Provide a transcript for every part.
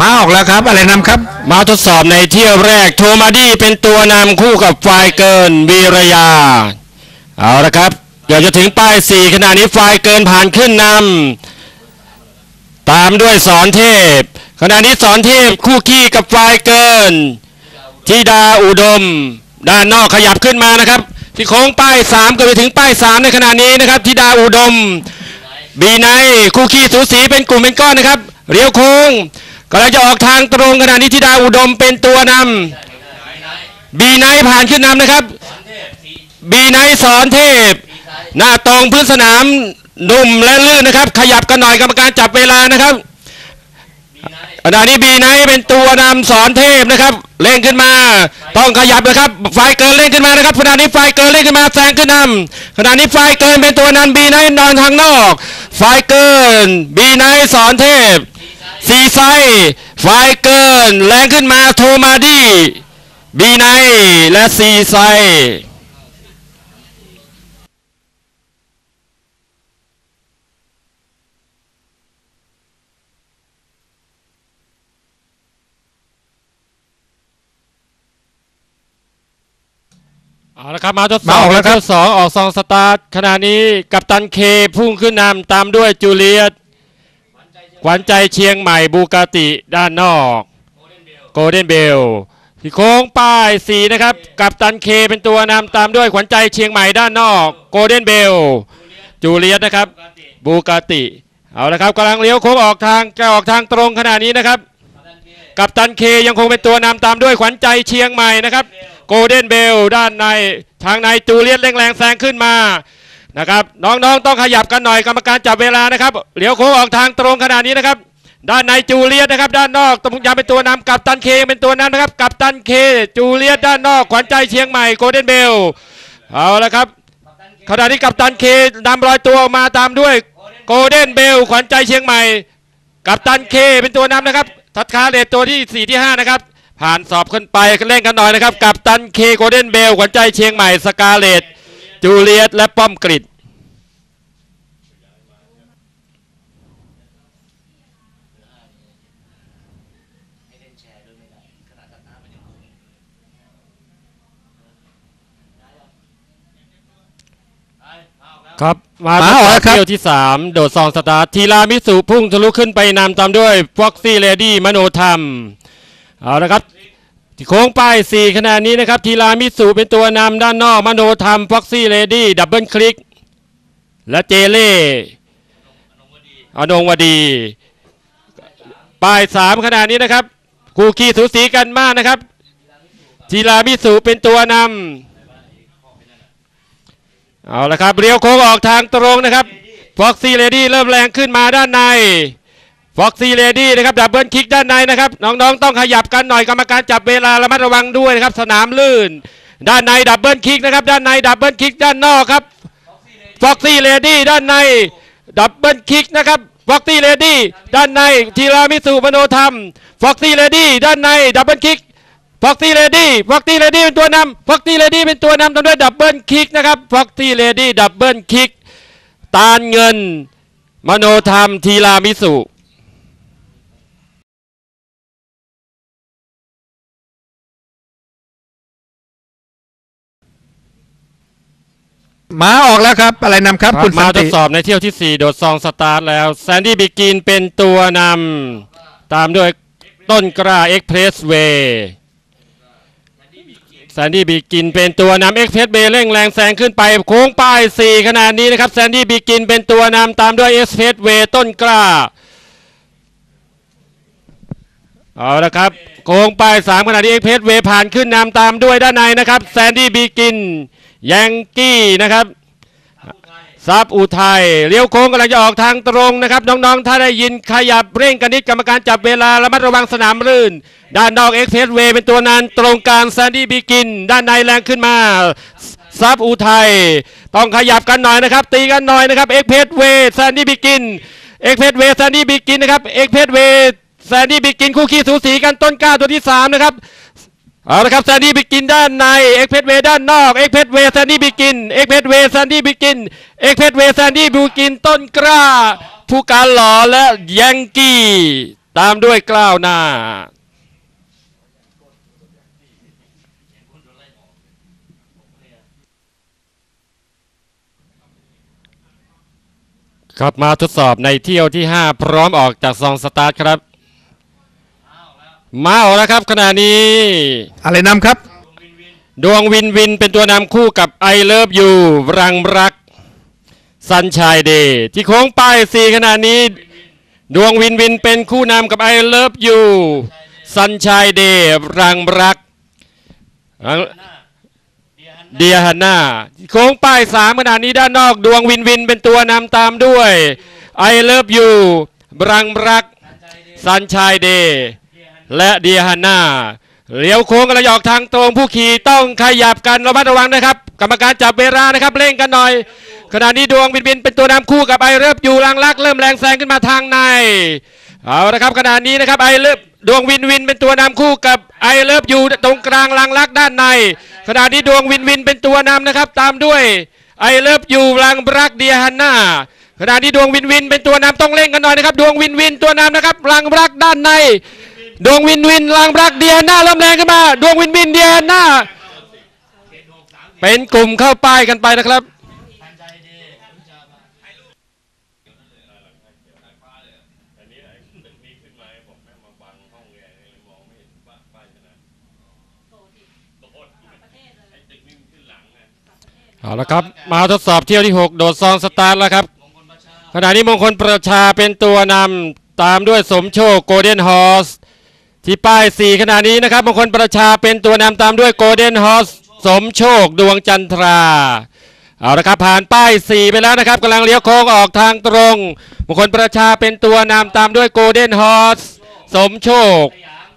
มาออกแล้วครับ อะไรนำครับ มาทดสอบในเที่ยวแรกโทมาดี้เป็นตัวนำคู่กับไฟเกินวีรยา เอาละครับเดี๋ยวจะถึงป้าย 4 ขณะนี้ไฟเกินผ่านขึ้นนำตามด้วยสอนเทพ ขณะนี้สอนเทพคู่ขี้กับไฟเกินธิดาอุดม ด้านนอกขยับขึ้นมานะครับ ที่โค้งป้าย 3 ก็ไปถึงป้าย 3 ในขณะนี้นะครับธิดาอุดม บีไนคู่ขี้สูสีเป็นกลุ่มเป็นก้อนนะครับเลี้ยวโค้ง กำลังจะออกทางตรงขณะนี้ธิดาอุดมเป็นตัวนำบีไนผ่านขึ้นนำนะครับบีไนสอนเทพ หน้าตรงพื้นสนามนุ่มและลื่นนะครับ ขยับกันหน่อยกรรมการจับเวลานะครับขณะนี้บีไนเป็นตัวนำสอนเทพนะครับเร่งขึ้นมา ต้องขยับนะครับ ไฟเกินเร่งขึ้นมานะครับขณะนี้ไฟเกินเร่งขึ้นมาแซงขึ้นนำขณะนี้ไฟเกินเป็นตัวนำบีไนนอนทางนอก ไฟเกินบีไนสอนเทพ สีไซไฟเกิน แรงขึ้นมาโทมาดีบีไนและซีไซเอาละครับมาทดสมาอบออกแล้วครับทดสองออกซองสตาร์ทขณะนี้ กัปตันเคพุ่งขึ้นนำตามด้วยจูเลียต ขวัญใจเชียงใหม่บูกาติด้านนอกโกลเด้นเบลที่โค้งป้ายสีนะครับ กัปตันเคเป็นตัวนำตามด้วยขวัญใจเชียงใหม่ด้านนอกโกลเด้นเบลจูเลียตนะครับบูกาติเอาละครับกำลังเลี้ยวโค้งออกทางจะออกทางตรงขณะนี้นะครับ กัปตันเคยังคงเป็นตัวนำตามด้วยขวัญใจเชียงใหม่นะครับโกลเด้นเบลด้านในทางในจูเลียตเร่งแรงแซงขึ้นมา นะครับ น้องๆต้องขยับกันหน่อยกรรมการจับเวลานะครับเหลียวโค้งออกทางตรงขนาดนี้นะครับ ด้านในจูเลียตนะครับ ด้านนอกตรงยามเป็นตัวนำกัปตันเคเป็นตัวนำนะครับ กัปตันเคจูเลียตด้านนอกขวัญใจเชียงใหม่โกลเด้นเบลเอาละครับขณะนี้กัปตันเคนำรอยตัวออกมาตามด้วยโกลเด้นเบลขวัญใจเชียงใหม่ กัปตันเคเป็นตัวนำนะครับทัดคาเลตตัวที่4ที่5นะครับผ่านสอบขึ้นไปเล่นกันหน่อยนะครับ กัปตันเคโกลเด้นเบลขวัญใจเชียงใหม่สกาเลต จูเลียตและป้อมกริดครับมามาทดออกสแล้อบวครับเที่ยวที่ 3 โดดซองสตาร์ททีรามิสุพุ่งทะลุขึ้นไปนำตามด้วยฟ็อกซี่เลดี้มโนธรรมเอาละครับ ที่โค้งป้าย 4 ขณะนี้นะครับ ทีรามิสุเป็นตัวนำด้านนอกมโนธรรมฟ็อกซี่เลดี้ดับเบิลคลิก และเจเล่อนงวดี ป้าย 3 ขณะนี้นะครับ คู่ขี้สูสีกันมากนะครับ ทีรามิสุเป็นตัวนำเอาละครับเลี้ยวโค้งออกทางตรงนะครับฟ็อกซี่เลดี้เริ่มแรงขึ้นมาด้านใน ฟ็อกซี่เลดี้นะครับดับเบิลคิกด้านในนะครับ น้องๆ ต้องขยับกันหน่อยกรรมการจับเวลาระมัดระวังด้วยนะครับ สนามลื่น ด้านในดับเบิลคิกนะครับ ด้านในดับเบิลคิกด้านนอกครับฟ็อกซี่เลดี้ด้านในดับเบิลคิกนะครับฟ็อกซี่เลดี้ด้านในทีรามิสุมโนธรรมฟ็อกซี่เลดี้ด้านในดับเบิลคิกฟ็อกซี่เลดี้ฟ็อกซี่เลดี้เป็นตัวนำฟ็อกซี่เลดี้เป็นตัวนำตามด้วยดับเบิลคิกนะครับฟ็อกซี่เลดี้ดับเบิลคิกตาลเงิน มโนธรรมทีรามิสุ มาออกแล้วครับ อะไรนำครับ คุณสัมานทติดสอบในเที่ยวที่ 4 โดดซองสตาร์ทแล้วแซนดี้บิกินเป็นตัวนำตามด้วยต้นกล้าเอ็กเพรสเวย์แซนดี้บิกินเป็นตัวนำเอ็กเพรสเวย์เร่งแรงแซงขึ้นไปโค้งป้าย 4 ขนาดนี้นะครับแซนดี้บิกินเป็นตัวนำตามด้วยเอ็กเพรสเวย์ต้นกล้าเอาละครับโค้งป้าย 3 ขนาดนี้เอ็กเพรสเวย์ผ่านขึ้นนำตามด้วยด้านในนะครับแซนดี้บิกิน ยังกี้นะครับซับอุทัยเลี้ยวโค้งกำลังจะออกทางตรงนะครับ น้องๆ ถ้าได้ยินขยับเร่งกันนิดกรรมการจับเวลาระมัดระวังสนามลื่น ด้านนอกเอ็กเพสเวย์เป็นตัวนานตรงกลางแซนดี้บิกิน ด้านในแรงขึ้นมาซับอุทัยต้องขยับกันหน่อยนะครับ ตีกันหน่อยนะครับเอ็กเพสเวย์แซนดี้บิกินเอ็กเพสเวย์แซนดี้บิกินนะครับเอ็กเพสเวย์แซนดี้บิกินคู่ขี้สูสีกันต้นกล้าตัวที่สามนะครับ เอาละครับแซนดี้บิกินด้านในเอ็กเพสเวด้านนอกเอ็กเพสเวแซนดี้บิกินเอ็กเพสเวแซนดี้บิกินเอ็กเพสเวแซนดี้บิกินต้นกล้า ผู้การหล่อและยังกี้ ตามด้วยกล้าวหน้าครับมาทดสอบในเที่ยวที่ 5 พร้อมออกจากซองสตาร์ทครับ มาออกแล้วครับขณะนี้ อะไรนำครับ ดวงวินวินเป็นตัวนำคู่กับไอเลิฟยูรังรักสันชายเดย์ที่โค้งป้ายสี่ขณะนี้ ดวงวินวินเป็นคู่นำกับไอเลิฟยูสันชายเดย์รังรักเดียฮันนาโค้งป้ายสามขณะนี้ด้านนอกดวงวินวินเป็นตัวนำตามด้วยไอเลิฟยูรังรักสันชายเดย์ และเดียฮันนาเลี้ยวโค้งกระยอกทางตรงผู้ขี่ต้องขยับกันระมัดระวังนะครับ กรรมการจับเวลานะครับเร่งกันหน่อย ขณะนี้ดวงบินบินเป็นตัวนำคู่กับไอเลิฟอยู่ลังลักเริ่มแรงแซงขึ้นมาทางในเอาละครับขณะนี้นะครับไอเลิฟดวงวินวินเป็นตัวนำคู่กับไอเลิฟอยู่ตรงกลางลังลักด้านใน ขณะนี้ดวงวินวินเป็นตัวนำนะครับ ตามด้วยไอเลิฟอยู่ลังรักเดียฮันนาขณะนี้ดวงวินวินเป็นตัวนำต้องเร่งกันหน่อยนะครับ ดวงวินวินตัวนำนะครับลังรักด้านใน ดวงวินวินลังรักเดียนนาเริ่มแรงขึ้นมา ดวงวินวินเดียนนาเป็นกลุ่มเข้าป้ายกันไปนะครับเอาละครับ มาทดสอบเที่ยวที่ 6 โดดซองสตาร์ทแล้วครับขณะนี้มงคลประชาเป็นตัวนำตามด้วยสมโชคโกลเด้นฮอส ที่ป้าย 4 ขณะนี้นะครับมงคลประชาเป็นตัวนำตามด้วยโกลเด้นฮอสสมโชคดวงจันทราเอาละครับผ่านป้าย 4 ไปแล้วนะครับกำลังเลี้ยวโค้งออกทางตรงมงคลประชาเป็นตัวนำตามด้วยโกลเด้นฮอสสมโชค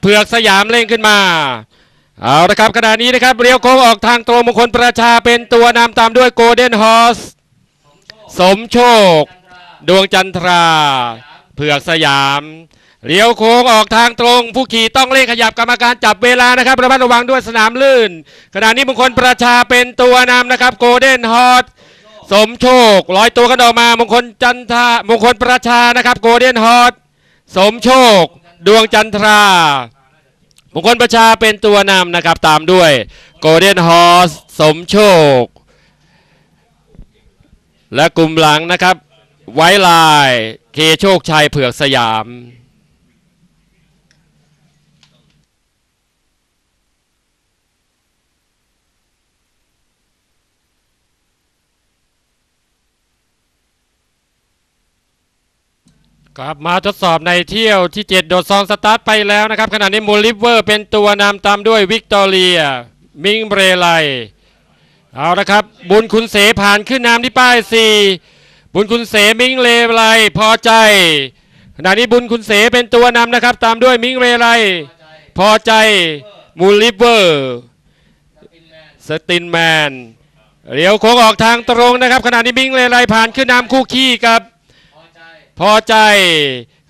เผือกสยามเร่งขึ้นมาเอาละครับขณะนี้นะครับเลี้ยวโค้งออกทางตรงมงคลประชาเป็นตัวนำตามด้วยโกลเด้นฮอสสมโชค ดวงจันทรา เผือกสยาม เลี้ยวโค้งออกทางตรง ผู้ขี่ต้องเร่งขยับกรรมการจับเวลานะครับระมัดระวังด้วยสนามลื่น ขณะนี้มงคลประชาเป็นตัวนำนะครับโกลเด้นฮอสสมโชคลอยตัวกันออกมามงคลจันทรามงคลประชานะครับโกลเด้นฮอสสมโชค ดวงจันทรามงคลประชาเป็นตัวนำนะครับตามด้วยโกลเด้นฮอสสมโชค และกลุ่มหลังนะครับไว้ลายเคโชคชัยเผือกสยาม ครับมาทดสอบในเที่ยวที่ 7 โดดซองสตาร์ทไปแล้วนะครับ ขณะนี้มูลิเวอร์เป็นตัวนำตามด้วยวิกตอเรีย มิงเบรไลเอาละครับ บุญคุณเสผ่านขึ้นนำที่ป้าย 4 บุญคุณเสมิงเลไลพอใจขณะนี้บุญคุณเสเป็นตัวนำนะครับ ตามด้วยมิงเรไลพอใจมูลิเวอร์สตินแมนเลี้ยวโค้งออกทางตรงนะครับขณะนี้มิงเรไลผ่านขึ้นนำคู่ขี้กับ พอใจ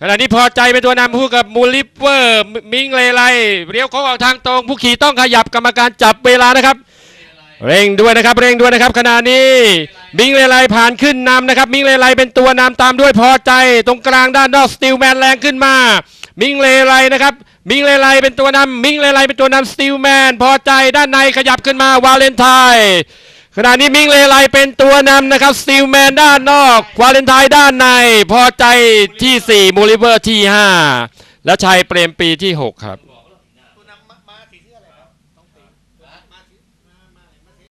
ขณะนี้พอใจเป็นตัวนำคู่กับมูลิเวอร์มิงเลไลเลี้ยวโค้งออกทางตรงผู้ขี่ต้องขยับกรรมการจับเวลานะครับ เร่งด้วยนะครับเร่งด้วยนะครับขณะนี้มิงเลไลผ่านขึ้นนำนะครับมิงเลไลเป็นตัวนำตามด้วยพอใจตรงกลางด้านนอกสติลแมนแรงขึ้นมา มิงเลไลนะครับมิงเลไลเป็นตัวนำมิงเลไลเป็นตัวนำสติลแมนพอใจด้านในขยับขึ้นมาวาเลนไทน์ ขณะนี้มิงเลไลเป็นตัวนำนะครับสติลแมนด้านนอก ควาเลนไทน์ด้านใน พอใจที่ 4 มูลิเวอร์ที่ 5 และชัยเปรมปีที่ 6 ครับ